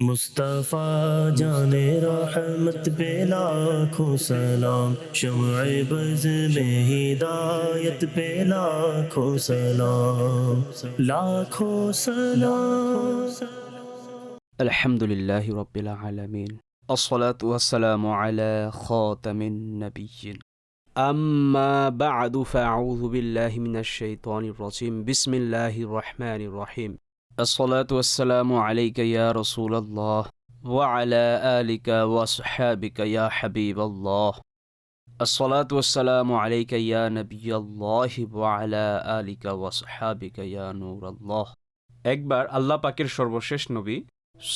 مصطفیٰ جان رحمت پہ لاکھوں سلام شمع بز میں ہدایت پہ لاکھوں سلام لاکھوں سلام۔ الحمد لله رب العالمین الصلاة والسلام على خاتم النبيين أما بعد فأعوذ بالله من الشيطان الرجيم بسم الله الرحمن الرحيم الصلاة والسلام عليك يا رسول الله وعلى آلك وصحابك يا حبيب الله الصلاة والسلام عليك يا نبي الله وعلى آلك وصحابك يا نور الله একবার আল্লাহ পাকের সর্বশেষ নবী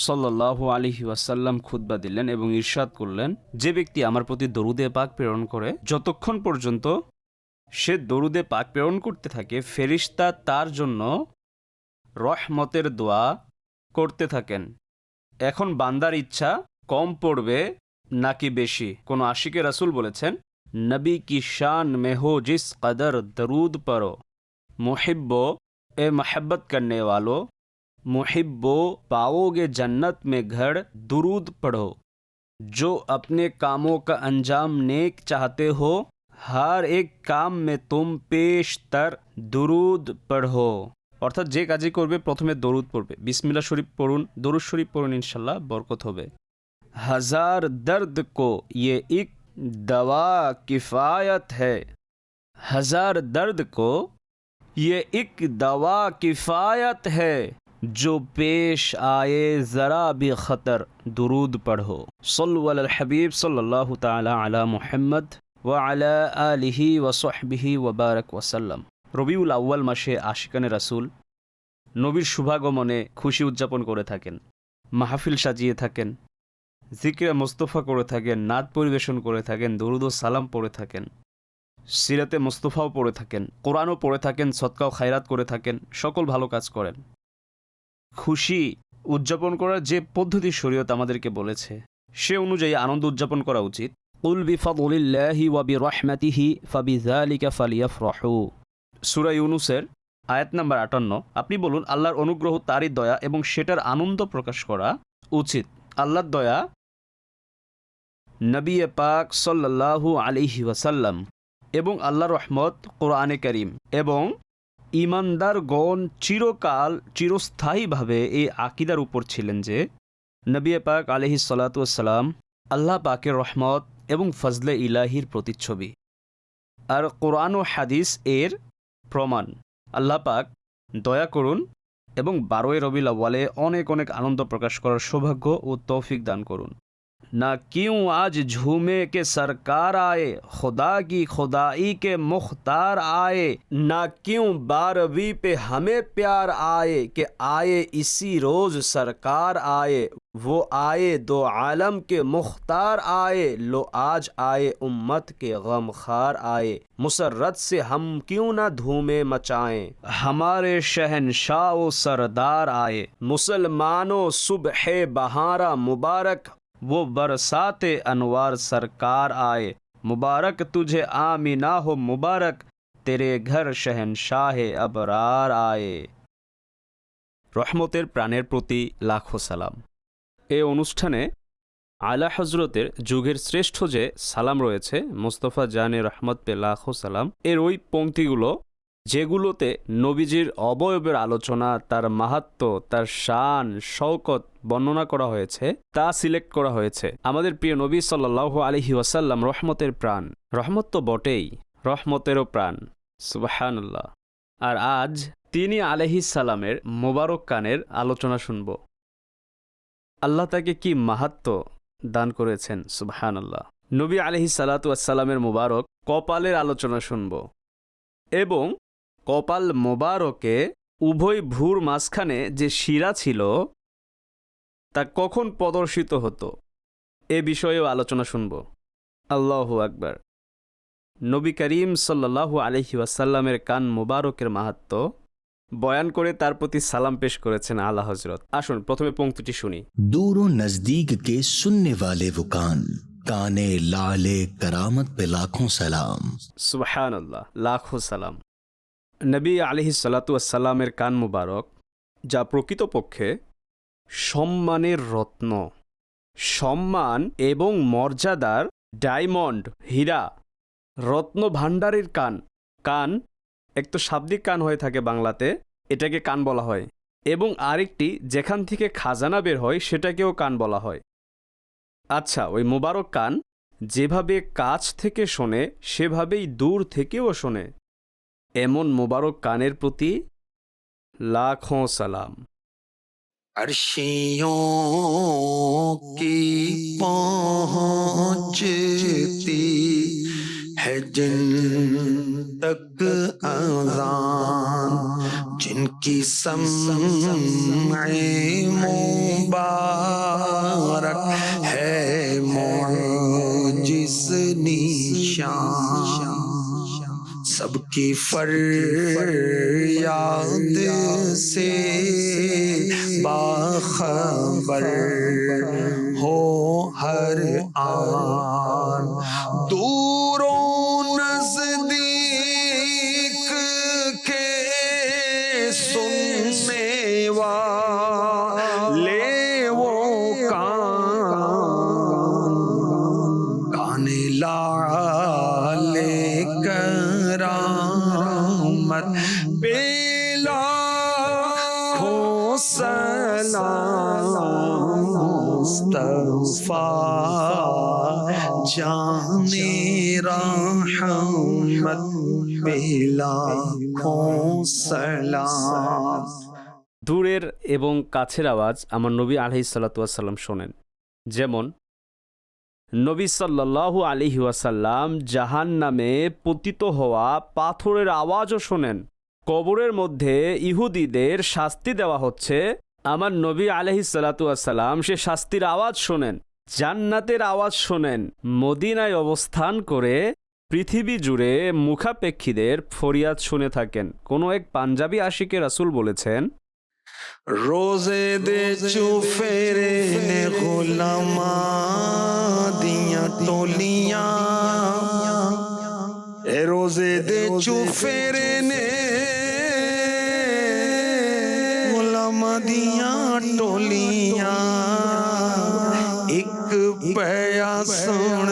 সাল্লাল্লাহু আলাইহি ওয়াসাল্লাম খুতবা দিলেন এবং ইরশাদ করলেন যে ব্যক্তি আমার প্রতি দরুদে পাক প্রেরণ করে যতক্ষণ পর্যন্ত সে দরুদে পাক প্রেরণ করতে থাকে ফেরিস্তা তার জন্য রহমতের দোয়া করতে থাকেন এখন বান্দার ইচ্ছা কম পড়বে নাকি বেশি কোনো আশিকে রাসূল বলেছেন নবী কি শান में हो जिस कदर दरूद परो मुहिब्बो ए महब्बत करने वालों मुहिब्बो पाओगे जन्नत में घर दुरूद पढ़ो जो अपने कामों का अंजाम नेक चाहते हो हर एक काम में तुम पेश तर दुरूद पढ़ो অর্থাৎ যে কাজই করবে، প্রথমে দরুদ পড়বে। বিসমিল্লা শরীফ পড়ুন، দরুদ শরীফ পড়ুন ইনশাল্লাহ বরকত হবে। ہزار درد کو یہ ایک دوا کفایت ہے ہزار درد کو یہ ایک دوا کفایت ہے جو پیش آئے ذرا بھی خطر، درود پڑھو۔ صلو علی الحبیب صلی اللہ تعالی علی محمد وعلی آلہ وصحبہ وبارک وسلم۔ রবিউল আউ্য়াল মাসে আশিকানে রাসূল নবীর শুভাগমনে খুশি উদযাপন করে থাকেন, মাহফিল সাজিয়ে থাকেন, জিকিরা মোস্তফা করে থাকেন নাদ পরিবেশন করে থাকেন, দরুদ সালাম পড়ে থাকেন, সিরাতে মোস্তফাও পড়ে থাকেন, কোরআনও পড়ে থাকেন সৎকাও খায়রাত করে থাকেন, সকল ভালো কাজ করেন। খুশি উদযাপন করার যে পদ্ধতি শরীয়ত আমাদেরকে বলেছে, সে অনুযায়ী আনন্দ উদযাপন করা উচিত। কুল বিফাদুলিল্লাহি ওয়া বিরহমাতিহি ফাবিযালিকা ফালিয়াফরাহু। সূরা ইউনুসের আয়াত নাম্বার আটান্ন, আপনি বলুন, আল্লাহর অনুগ্রহ, তারই দয়া এবং সেটার আনন্দ প্রকাশ করা উচিত। আল্লাহর দয়া নবী পাক সাল্লাল্লাহু আলিহি ওয়াসাল্লাম এবং আল্লাহ রহমত কোরআনে করিম এবং ইমানদারগণ চিরকাল চিরস্থায়ীভাবে এই আকিদার উপর ছিলেন যে নবী পাক আলহি সালাতাম আল্লাহ পাকের রহমত এবং ফজলে ইলাহির প্রতিচ্ছবি। আর কোরআন ও হাদিস এর প্রমাণ। আল্লাহ পাক দয়া করুন এবং বারোই রবিল আওয়ালে অনেক অনেক আনন্দ প্রকাশ করার সৌভাগ্য ও তৌফিক দান করুন। نہ کیوں آج جھومے کے سرکار آئے، خدا کی خدائی کے مختار آئے، نہ کیوں باروی پہ ہمیں پیار آئے کہ آئے اسی روز سرکار آئے، وہ آئے دو عالم کے مختار آئے، لو آج آئے امت کے غم خار آئے۔ مسرت سے ہم کیوں نہ دھومے مچائیں۔ ہمارے شہنشاہ و سردار آئے۔ مسلمانوں، صبح بہارا مبارک वो बरसात अनवार सरकार आए मुबारक तुझे आमीना हो मुबारक तेरे घर शहनशाह अबरार आए রহমতের প্রাণের প্রতি লাখো সালাম এ অনুষ্ঠানে আলা হজরতের যুগের শ্রেষ্ঠ যে সালাম রয়েছে মোস্তফা জানে রহমত পে লাখো সালাম এর ওই পংক্তিগুলো যেগুলোতে নবীজির অবয়বের আলোচনা, তার মাহাত্ম, তার শান, শওকত বর্ণনা করা হয়েছে, তা সিলেক্ট করা হয়েছে। আমাদের প্রিয় নবী সাল্লাহ আলহি ওয়াসাল্লাম রহমতের প্রাণ। রহমত তো বটেই, রহমতেরও প্রাণ। সুবাহান্লাহ আর আজ তিনি আলহিস সালামের মোবারক কানের আলোচনা শুনব। আল্লাহ তাকে কি মাহাত্ম দান করেছেন? সুবহান আল্লাহ নবী আলহি সালাতামের মোবারক কপালের আলোচনা শুনব। এবং কপাল মোবারকে উভয় ভুর মাঝখানে যে শিরা ছিল তা কখন প্রদর্শিত হতো? এ বিষয়েও আলোচনা শুনব। আল্লাহ আকবার। নবী করিম সাল্লাহু আলহি কান মোবারকের মাহাত্ম বয়ান করে তার প্রতি সালাম পেশ করেছেন আলা হজরত আসুন প্রথমে পঙ্ক্তিটি শুনি। দূর ও নজদিক কে শুননে ওয়ালে ও কান কানে লালে কারামত পে লাখো সালাম। সুবহানাল্লাহ লাখো সালাম। নবী আলহি সালাতামের কান মুবারক, যা প্রকৃতপক্ষে সম্মানের রত্ন। সম্মান এবং মর্যাদার ডায়মন্ড, হীরা রত্ন ভাণ্ডারের কান। কান এক তো শাব্দিক কান হয়ে থাকে বাংলাতে, এটাকে কান বলা হয়, এবং আরেকটি যেখান থেকে খাজানা বের হয় সেটাকেও কান বলা হয়। আচ্ছা ওই মোবারক কান যেভাবে কাছ থেকে শোনে, সেভাবেই দূর থেকেও শোনে। এমন مبارک কানের প্রতি লাখোঁ সালাম। عرشیوں کی پہنچتی ہے جن تک اذان جن کی سمع مبارک ہے معجز نیشان سب کی فریاد سے باخبر ہو ہر آن দূরের এবং কাছের আওয়াজ আমার নবী আলহি সাল্লাতুয়াসাল্লাম শোনেন। যেমন, নবী সাল্লাল্লাহু আলিহি ওয়াসাল্লাম জাহান নামে পতিত হওয়া পাথরের আওয়াজও শোনেন। কবরের মধ্যে ইহুদিদের শাস্তি দেওয়া হচ্ছে। আমার নবী আলহি সাল্লাতুয়াসাল্লাম সে শাস্তির আওয়াজ শোনেন, জান্নাতের আওয়াজ শোনেন, মদিনায় অবস্থান করে পৃথিবী জুড়ে মুখাপেক্ষীদের ফরিয়াদ শুনে থাকেন। কোনো এক পাঞ্জাবি আশিকে রাসুল বলেছেন রোজে দে চুফেরে নে গোলামা দিয়া টলিয়া এ রোজে দে চুফেরে নে গোলামা দিয়া টলিয়া এক পয়া সোনা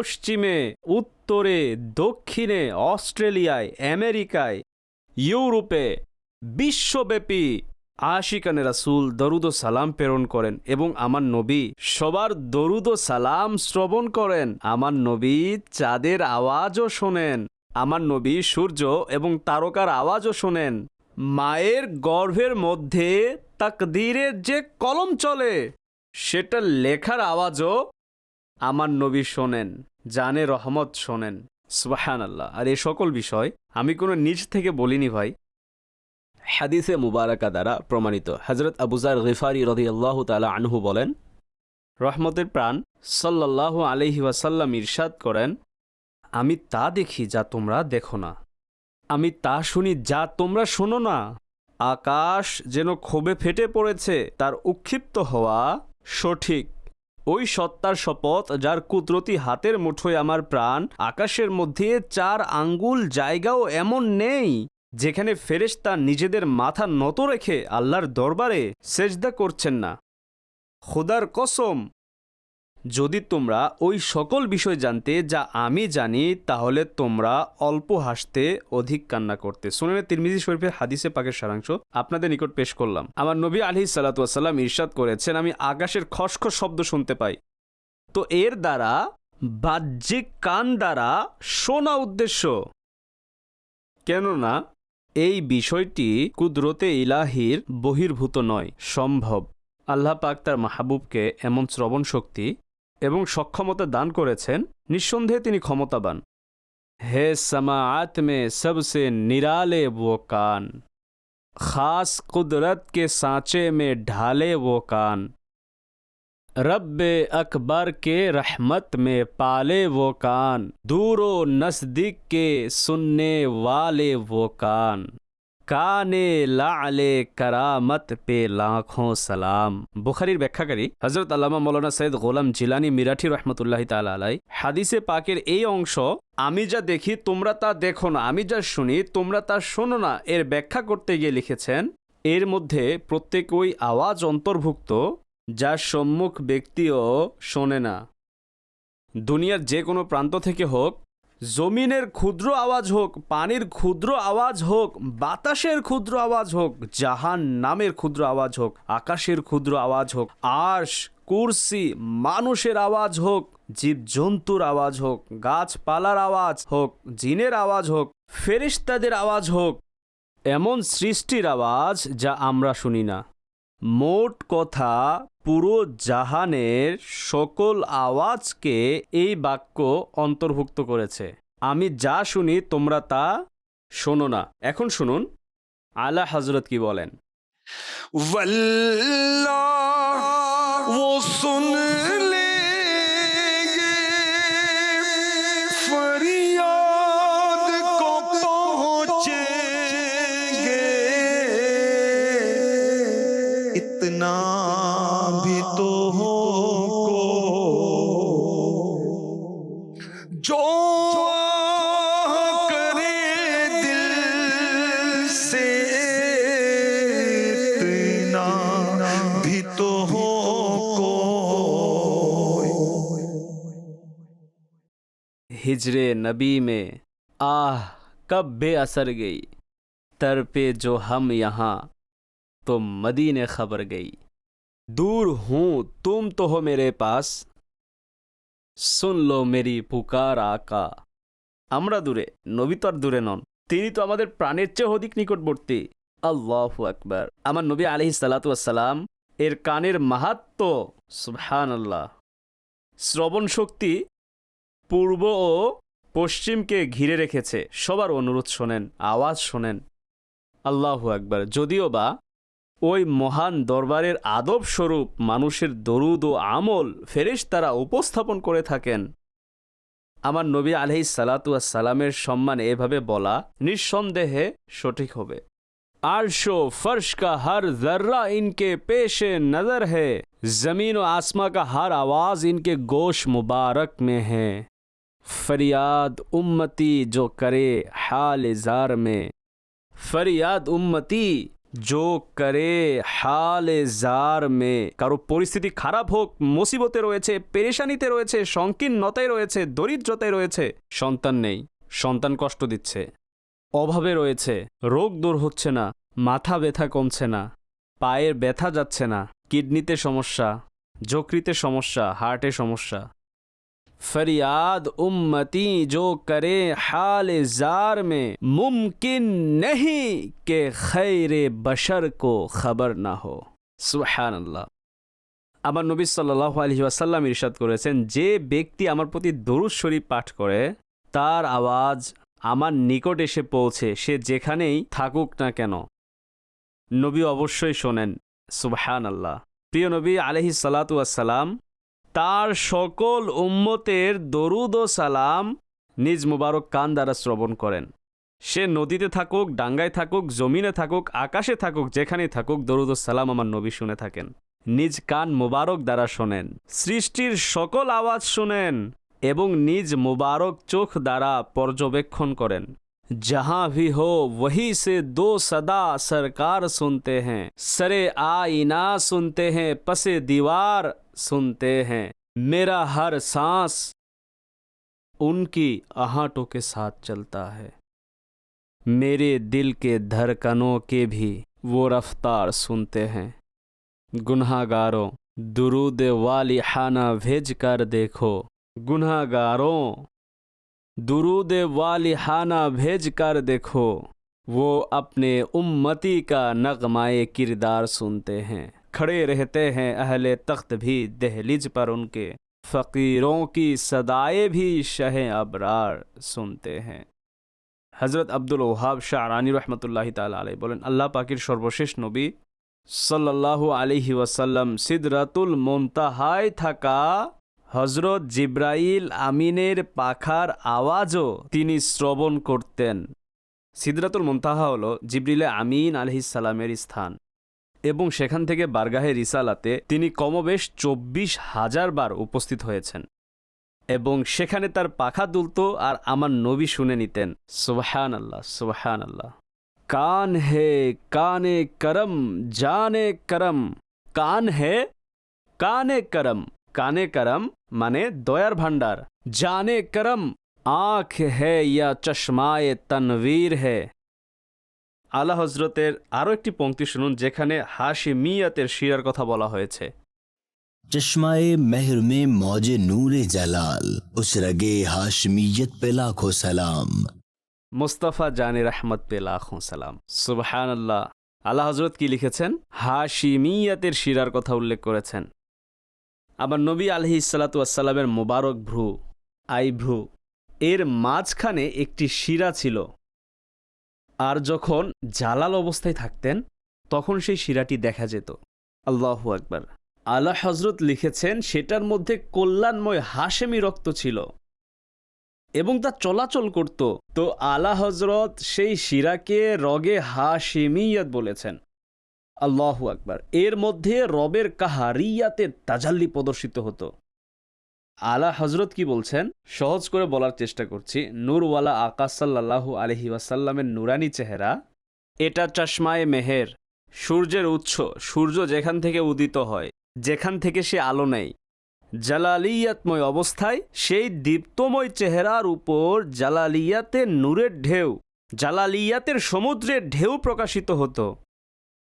পশ্চিমে, উত্তরে, দক্ষিণে, অস্ট্রেলিয়ায়, আমেরিকায়, ইউরোপে বিশ্বব্যাপী আশিকানে রাসুল দরুদ সালাম প্রেরণ করেন এবং আমার নবী সবার দরুদ সালাম শ্রবণ করেন। আমার নবী চাঁদের আওয়াজও শোনেন। আমার নবী সূর্য এবং তারকার আওয়াজও শোনেন। মায়ের গর্ভের মধ্যে তাকদীরের যে কলম চলে, সেটা লেখার আওয়াজও আমার নবী শোনেন। জানে রহমত শোনেন। সুবাহান আল্লাহ আর এ সকল বিষয় আমি কোনো নিজ থেকে বলিনি ভাই। হাদিসে মুবারাকা দ্বারা প্রমাণিত। হজরত আবুজার গিফারি রদি আল্লাহ তালা আনহু বলেন, রহমতের প্রাণ সাল্লাহ আলহি ওয়াসাল্লাম ইরশাদ করেন। আমি তা দেখি যা তোমরা দেখো না। আমি তা শুনি যা তোমরা শোনো না। আকাশ যেন ক্ষোভে ফেটে পড়েছে, তার উক্ষিপ্ত হওয়া সঠিক ওই সত্তার শপথ যার কুদরতি হাতের মুঠোয় আমার প্রাণ, আকাশের মধ্যে চার আঙ্গুল জায়গাও এমন নেই, যেখানে ফেরেশতা নিজেদের মাথা নত রেখে আল্লাহর দরবারে সেজদা করছেন না। খোদার কসম যদি তোমরা ওই সকল বিষয় জানতে যা আমি জানি, তাহলে তোমরা অল্প হাসতে অধিক কান্না করতে। শুনে তিরমিজি শরীফের হাদিসে পাকের সারাংশ আপনাদের নিকট পেশ করলাম। আমার নবী আলহি সাল্লাতাম ইরশাদ করেছেন, আমি আকাশের খসখস শব্দ শুনতে পাই। তো এর দ্বারা, বাহ্যিক কান দ্বারা শোনা উদ্দেশ্য। কেননা, এই বিষয়টি কুদরতে ইলাহির বহির্ভূত নয়, সম্ভব। আল্লাহ পাক তার মাহবুবকে এমন শ্রবণ শক্তি এবং সক্ষমতা দান করেছেন নিঃসন্দেহে তিনি ক্ষমতাবান হে समाआत में सबसे निराले वो कान खास कुदरत के सांचे में ढाले वो कान रब अकबर के रहमत में पाले वो कान दूरो नजदीक के सुनने वाले वो कान কানে লালে কারামত পে লাখো সালাম। বুখারির ব্যাখ্যাকারী হজরত আল্লামা মৌলানা সৈয়দ গোলাম জিলানি মিরাঠি রহমতুল্লাহ তালা আলাই হাদিসে পাকের এই অংশ, আমি যা দেখি তোমরা তা দেখো না, আমি যা শুনি তোমরা তা শোনো না। এর ব্যাখ্যা করতে গিয়ে লিখেছেন, এর মধ্যে প্রত্যেক ওই আওয়াজ অন্তর্ভুক্ত, যা সম্মুখ ব্যক্তিও শোনে না। দুনিয়ার যে কোনো প্রান্ত থেকে হোক জমিনের ক্ষুদ্র আওয়াজ হোক পানির ক্ষুদ্র আওয়াজ হোক বাতাসের ক্ষুদ্র আওয়াজ হোক জাহান নামের ক্ষুদ্র আওয়াজ হোক আকাশের ক্ষুদ্র আওয়াজ হোক আশ কুরসি মানুষের আওয়াজ হোক জীবজন্তুর আওয়াজ হোক গাছপালার আওয়াজ হোক জিনের আওয়াজ হোক ফেরিস্তাদের আওয়াজ হোক এমন সৃষ্টির আওয়াজ যা আমরা শুনি না মোট কথা, পুরো জাহানের সকল আওয়াজকে এই বাক্য অন্তর্ভুক্ত করেছে। আমি যা শুনি, তোমরা তা শোনো না। এখন শুনুন, আলা হজরত কি বলেন? ও ও کتنا بھی تو ہو کو۔ جو دل سے بھی تو ہجر نبی میں آہ کب بے اثر گئی، تر پہ جو ہم یہاں तो मदीने खबर गई दूर हूँ तुम तो हो मेरे पास শুন লো মেরি পুকার আকা আমরা দূরে নবী তো আর দূরে নন তিনি তো আমাদের প্রাণের চেয়ে অধিক নিকটবর্তী আল্লাহ আকবার আমার নবী আলহি সালাতাম এর কানের মাহাত্ম সুবহান আল্লাহ শ্রবণ শক্তি পূর্ব ও পশ্চিমকে ঘিরে রেখেছে সবার অনুরোধ শোনেন আওয়াজ শোনেন আল্লাহু আকবার যদিও বা ওই মহান দরবারের আদব স্বরূপ মানুষের দরুদ ও আমল ফেরেশ তারা উপস্থাপন করে থাকেন। আমার নবী আলহি সালাতুয়া সালামের সম্মান এভাবে বলা নিঃসন্দেহে সঠিক হবে। আরশো ফর্শ কা হর জর্রা ইনকে পেশে নজর হে, জমিন ও আসমা কা হর আওয়াজ ইনকে গোশ মুবারক মে হে। ফরিয়াদ উম্মতি জো করে হাল জার মে, ফরিয়াদ উম্মতি জো করে হাল জার মে কারও পরিস্থিতি খারাপ হোক মুসিবতে রয়েছে পেরেশানিতে রয়েছে সংকীর্ণতায় রয়েছে দরিদ্রতায় রয়েছে সন্তান নেই সন্তান কষ্ট দিচ্ছে অভাবে রয়েছে রোগ দূর হচ্ছে না মাথা ব্যথা কমছে না পায়ের ব্যথা যাচ্ছে না, কিডনিতে সমস্যা, যকৃতে সমস্যা, হার্টে সমস্যা। फरियाद उम्मती जो करे हाल जार में मुमकिन नहीं कि खैर बशर को खबर ना हो সুহান আল্লাহ আমার নবী সাল্লাহ আলহি আসাল্লাম ইরশাদ করেছেন যে ব্যক্তি আমার প্রতি দরুদ শরীফ পাঠ করে তার আওয়াজ আমার নিকট এসে পৌঁছে সে যেখানেই থাকুক না কেন নবী অবশ্যই শোনেন সুবহান আল্লাহ প্রিয় নবী আলহি সালাতু আসসালাম তার সকল উম্মতের দরুদ ও সালাম নিজ মুবারক কান দ্বারা শ্রবণ করেন সে নদীতে থাকুক ডাঙ্গায় থাকুক জমিনে থাকুক আকাশে থাকুক যেখানেই থাকুক দরুদ ও সালাম আমার নবী শুনে থাকেন নিজ কান মুবারক দ্বারা শোনেন সৃষ্টির সকল আওয়াজ শুনেন এবং নিজ মুবারক চোখ দ্বারা পর্যবেক্ষণ করেন जहां भी हो वहीं से दो सदा सरकार सुनते हैं सरे आईना सुनते हैं पसे दीवार سنتے ہیں۔ میرا ہر سانس ان کی آہٹوں کے ساتھ چلتا ہے۔ میرے دل کے دھڑکنوں کے بھی وہ رفتار سنتے ہیں۔ گناہ گاروں درود والحانہ بھیج کر دیکھو۔ گناہ گاروں درود والی حانہ بھیج کر دیکھو۔ وہ اپنے امتی کا نغمائے کردار سنتے ہیں۔ खड़े रहते हैं अहले तख्त भी दहलीज पर उनके फ़कीरों की सदाएं भी शह अबरार सुनते हैं হজরত আব্দুল ওহাব শাহরানি রহমতুল্লাহ তাল আলাই বলেন আল্লাহ পাকির সর্বশেষ নবী সাল্লাল্লাহু আলিহি ওয়াসাল্লাম সিদরাতুল মোন্তাহায় থাকা হজরত জিব্রাইল আমিনের পাখার আওয়াজও তিনি শ্রবণ করতেন সিদরাতুল মোন্তাহা হল জিব্রিলে আমিন আলহিসাল্লামের স্থান এবং সেখান থেকে বারগাহে রিসালাতে তিনি কমবেশ চব্বিশ হাজার বার উপস্থিত হয়েছেন। এবং সেখানে তার পাখা দুলত আর আমার নবী শুনে নিতেন। সুবহান আল্লাহ সুবহান আল্লাহ কান হে কানে করম, জানে করম। কান হে কানে করম। কানে করম মানে দয়ার ভান্ডার জানে করম, আঁখ হে ইয়া চশমায়ে তনবীর হে। আলা হজরতের আরও একটি পংক্তি শুনুন যেখানে হাশিমিয়াতের শিরার কথা বলা হয়েছে चश्माए महर में मौज नूर जलाल उस रगे हाशमियत पे लाखों सलाम মোস্তফা জানে রহমত পে লাখো সালাম সুবহান আল্লাহ আল্লাহ হজরত কি লিখেছেন হাশিমিয়াতের শিরার কথা উল্লেখ করেছেন আবার নবী আলহি ইসালাতু আসসালামের মোবারক ভ্রু আই ভ্রু এর মাঝখানে একটি শিরা ছিল আর যখন জালাল অবস্থায় থাকতেন, তখন সেই শিরাটি দেখা যেত। আল্লাহু আকবার। আল্লাহ হজরত লিখেছেন, সেটার মধ্যে কল্যাণময় হাশেমি রক্ত ছিল এবং তা চলাচল করত। তো আলা হজরত সেই শিরাকে রগে হাশিমিয়াত বলেছেন। আল্লাহু আকবার। এর মধ্যে রবের কাহারিয়াতের তাজাল্লি প্রদর্শিত হতো। আলা হজরত কি বলছেন? সহজ করে বলার চেষ্টা করছি। নূরওয়ালা আকাশ সাল্লাহু আলহি ওয়াসাল্লামের নুরানি চেহারা, এটা চশমায়ে মেহের, সূর্যের উৎস, সূর্য যেখান থেকে উদিত হয়, যেখান থেকে সে আলো নেয়। জালালিয়াতময় অবস্থায় সেই দীপ্তময় চেহারার উপর জালালিয়াতে নূরের ঢেউ, জালালিয়াতের সমুদ্রের ঢেউ প্রকাশিত হতো।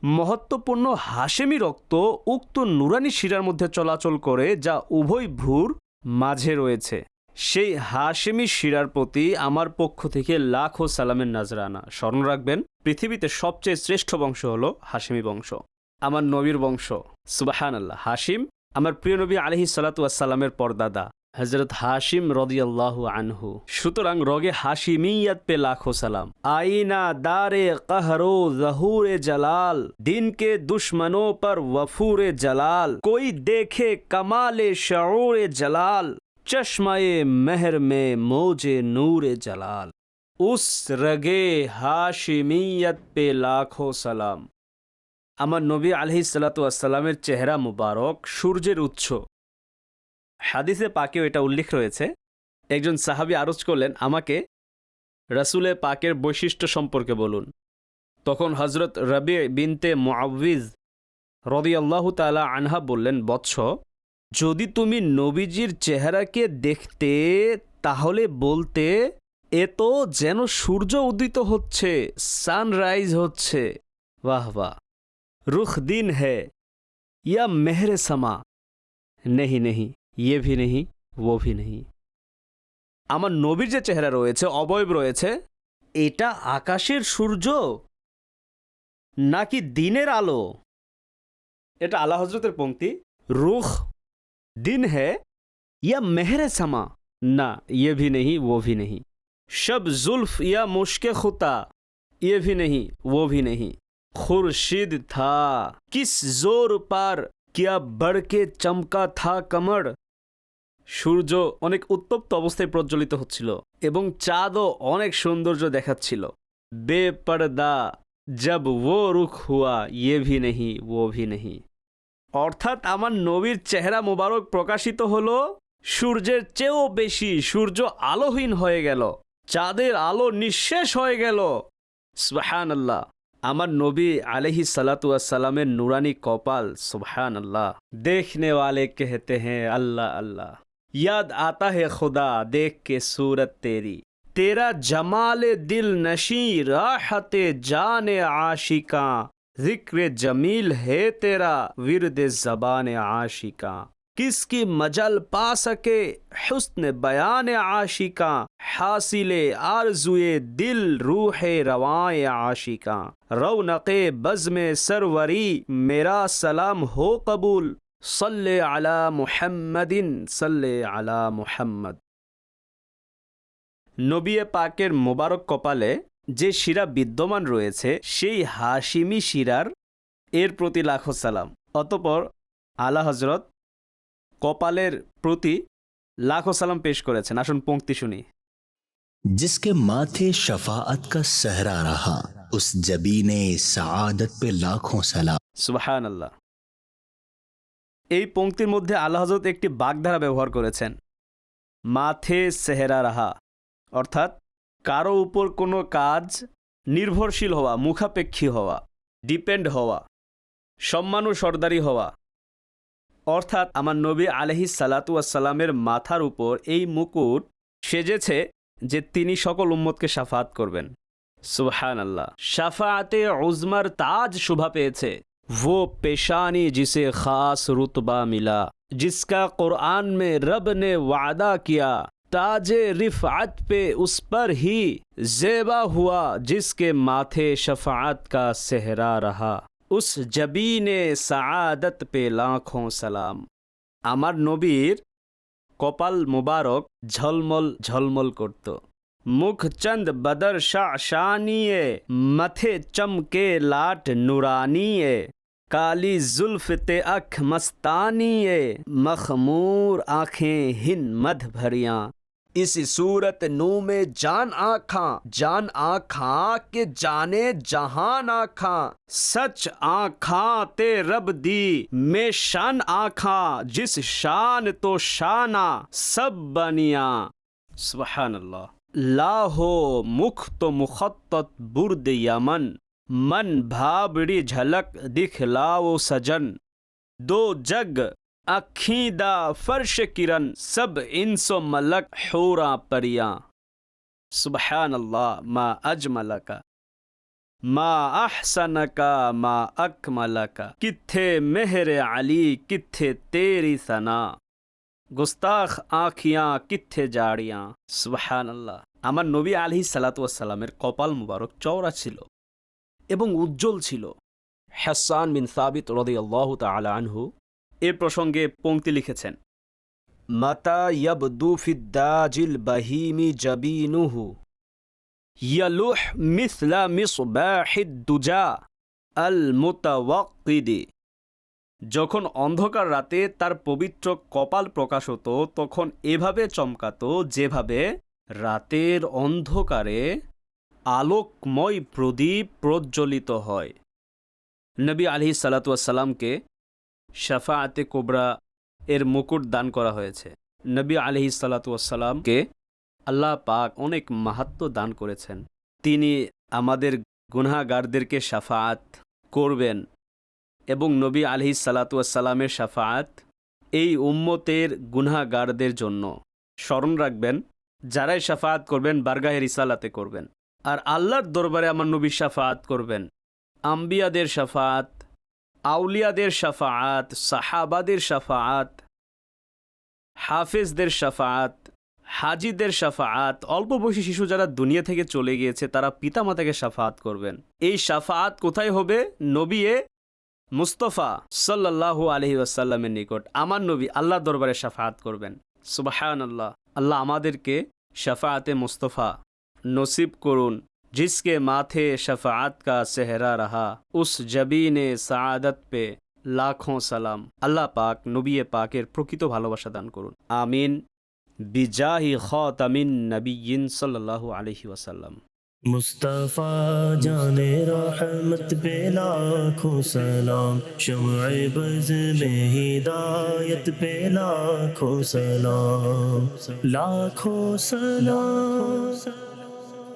মহত্বপূর্ণ হাসেমি রক্ত উক্ত নুরানি শিরার মধ্যে চলাচল করে, যা উভয় ভ্রুর মাঝে রয়েছে। সেই হাশেমি শিরার প্রতি আমার পক্ষ থেকে লাখো সালামের নাজরানা। স্মরণ রাখবেন, পৃথিবীতে সবচেয়ে শ্রেষ্ঠ বংশ হল হাশেমি বংশ, আমার নবীর বংশ। সুবাহান আল্লাহ হাশিম, আমার প্রিয় নবী আলহি সালাতামের পরদাদা। হজরত হাশিম রদিয়াল্লাহু আনহু সুতরাং রগে হাশিমিয়াত পে লাখো সালাম আইনা দারে कहरो जहूर जलाल दिन के दुश्मनों पर वफूर जलाल कोई देखे कमाल शऊर जलाल चश्माए मेहर में मोजे नूर जलाल उस रगे हाशिमियत पे लाखो সালাম আমার নবী আলহি সাল্লামের চেহারা মুবারক সূর্যের উৎস হাদিসে পাকেও এটা উল্লেখ রয়েছে। একজন সাহাবি আরজ করলেন, আমাকে রাসুলে পাকের বৈশিষ্ট্য সম্পর্কে বলুন। তখন হজরত রবি বিনতে মোয়াবিজ রদি আল্লাহ তালা আনহা বললেন, বৎস, যদি তুমি নবীজির চেহারাকে দেখতে, তাহলে বলতে, এ তো যেন সূর্য উদিত হচ্ছে, সানরাইজ হচ্ছে। বাহ বাহ, রুখ দিন হ্যা মেহরে সামা। নেহি নেহি। ইয়ে ভি নেহি ও ভি নেহি আমার নবীর যে চেহারা রয়েছে, অবয়ব রয়েছে, এটা আকাশের সূর্য নাকি দিনের আলো? এটা আলা হজরতের পঙ্ক্তি। রুখ দিন হে, ইয়া মেহরে সামা। না ইয়ে ভি নেহি, ও ভি নেহি। সব জুলফ, ইয়া মুশকে খুতা। ইয়ে ভি নেহি, ও ভি নেহি। খুরশিদ থা। কিস জোর পার, কিয়া বড়কে চমকা থা কমর। সূর্য অনেক উত্তপ্ত অবস্থায় প্রজ্বলিত হচ্ছিল এবং চাঁদও অনেক সৌন্দর্য দেখাচ্ছিল। বেপরদা জব ও রুখ হুয়া ইয়ে ভি নেহি, ও ভি নেহি। অর্থাৎ আমার নবীর চেহারা মোবারক প্রকাশিত হল, সূর্যের চেয়েও বেশি সূর্য আলোহীন হয়ে গেল, চাঁদের আলো নিঃশেষ হয়ে গেল। সুহান আল্লাহ আমার নবী আলহি সালাতামের নুরানি কপাল সুহান আল্লাহ দেখনে ওয়ালে কেহতে হ্যাঁ আল্লাহ আল্লাহ। یاد آتا ہے خدا، دیکھ کے صورت تیری۔ تیرا جمال دل نشیں راحت جان عاشقاں۔ ذکر جمیل ہے تیرا، ورد زبان عاشقاں۔ کس کی مجل پا سکے؟ حسن بیان عاشقاں۔ حاصل آرزوئے دل، روح روائیں عاشقاں۔ رونق بزم سروری، میرا سلام ہو قبول۔ सल्ले अला मुहम्मदिन सल्ले अला मुहम्मद নবিয়ে পাকের মোবারক কপালে যে শিরা বিদ্যমান রয়েছে সেই হাশিমি শিরার এর প্রতি লাখো সালাম অতপর আলা হজরত কপালের প্রতি লাখো সালাম পেশ করেছেন আসুন পঙ্ক্তি শুনি जिसके माथे शफाअत का सहरा रहा उस जबीने सआदत पे लाखों सलाम সুবাহান আল্লাহ এই পংক্তির মধ্যে আল্লাহ হজরত একটি বাগধারা ব্যবহার করেছেন। মাথে সেহেরা রাহা। অর্থাৎ কারও উপর কোনো কাজ নির্ভরশীল হওয়া, মুখাপেক্ষী হওয়া ডিপেন্ড হওয়া, সম্মান ও সর্দারি হওয়া। অর্থাৎ আমার নবী আলহি সালাতু আসসালামের মাথার উপর এই মুকুট সেজেছে যে তিনি সকল উম্মতকে সাফাত করবেন। সুবহান আল্লাহ শাফাতে উজমার তাজ শোভা পেয়েছে। وہ پیشانی جسے خاص رتبہ ملا، جس کا قرآن میں رب نے وعدہ کیا، تاج رفعت پہ اس پر ہی زیبا ہوا، جس کے ماتھے شفاعت کا صحرا رہا۔ اس جبی نے سعادت پہ لاکھوں سلام۔ امر نبیر کپل مبارک، جھلمل جھلمل کرتو۔ مکھ چند بدر شعشانیے متھے چم کے لاٹ نورانیے کالی زلف تے اکھ مستانیے مخمور آنکھیں ہن مد بھریاں۔ اس صورت نو میں جان آنکھاں جان آنکھاں کے جانے جہان آنکھاں۔ سچ آنکھاں تے رب دی میں شان آنکھاں، جس شان تو شانہ سب بنیاں۔ سبحان اللہ۔ सुबहान अल्लाह लाहो मुख तो मुखत्तत बुर्द यमन मन भाबड़ी झलक दिखलाओ सजन दो जग अखीदा फर्श किरण सब इंसो मलक होरा परिया सुबहान अल्लाह मा अजमलका मा अहसनका मा अकमलका किथे मेहर अली किथे तेरी सना গুস্তাখ আঁখিয়াঁ কিথে জাড়িয়াঁ সুবহান আল্লাহ আমার নবী আলহি সালাতামের কপাল মুবারক চওড়া ছিল এবং উজ্জ্বল ছিল। হাসান বিন সাবিত রদি আল্লাহ তালা আনহু এ প্রসঙ্গে পংক্তি লিখেছেন, মাতা ইয়াবদু ফিদ্দাজিল বাহিমি জাবিনুহু, ইয়ালুহ মিসলা মিসবাহিদ দুজা আল মুতাওয়াক্কিদি। যখন অন্ধকার রাতে তার পবিত্র কপাল প্রকাশ হতো, তখন এভাবে চমকাতো যেভাবে রাতের অন্ধকারে আলোকময় প্রদীপ প্রজ্বলিত হয়। নবী আলহি সালাতুয়াসাল্লামকে শাফাআতে কোবরা এর মুকুট দান করা হয়েছে। নবী আলহি সালাতুয়াসাল্লামকে আল্লাহ পাক অনেক মাহাত্ম দান করেছেন। তিনি আমাদের গুনাগারদেরকে শাফাআত করবেন। এবং নবী আলহি সালাতুয়াসাল্লামের শাফাআত এই উম্মতের গুনাগারদের জন্য। স্মরণ রাখবেন, যারাই শাফাআত করবেন, বারগাহে রিসালাতে করবেন। আর আল্লাহর দরবারে আমার নবী শাফাআত করবেন। আম্বিয়াদের শাফাআত, আউলিয়াদের শাফাআত, সাহাবাদের শাফাআত, হাফেজদের শাফাআত, হাজিদের শাফাআত, অল্প বয়সী শিশু যারা দুনিয়া থেকে চলে গিয়েছে, তারা পিতামাতাকে শাফাআত করবেন। এই শাফাআত কোথায় হবে? নবিয়ে মুস্তফা সাল্লাহ আলহি আসাল্লামের নিকট আমার নবী আল্লাহ দরবারে শাফাআত করবেন সুবাহান আল্লাহ আল্লাহ আমাদেরকে শাফাআতে মুস্তফা নসিব করুন जिसके माथे शफात का सेहरा रहा उस जबीन সাআদত পে লাখোं সালাম আল্লাহ পাক নবী পাকের প্রকৃত ভালোবাসা দান করুন আমিন বিজাহি খাতামিন নবিয়িন সাল্লাল্লাহু আলাইহি ওয়াসাল্লাম مصطفیٰ جان رحمت پہ لاکھوں سلام، شمع بز میں ہدایت پہ لاکھوں سلام لاکھوں سلام۔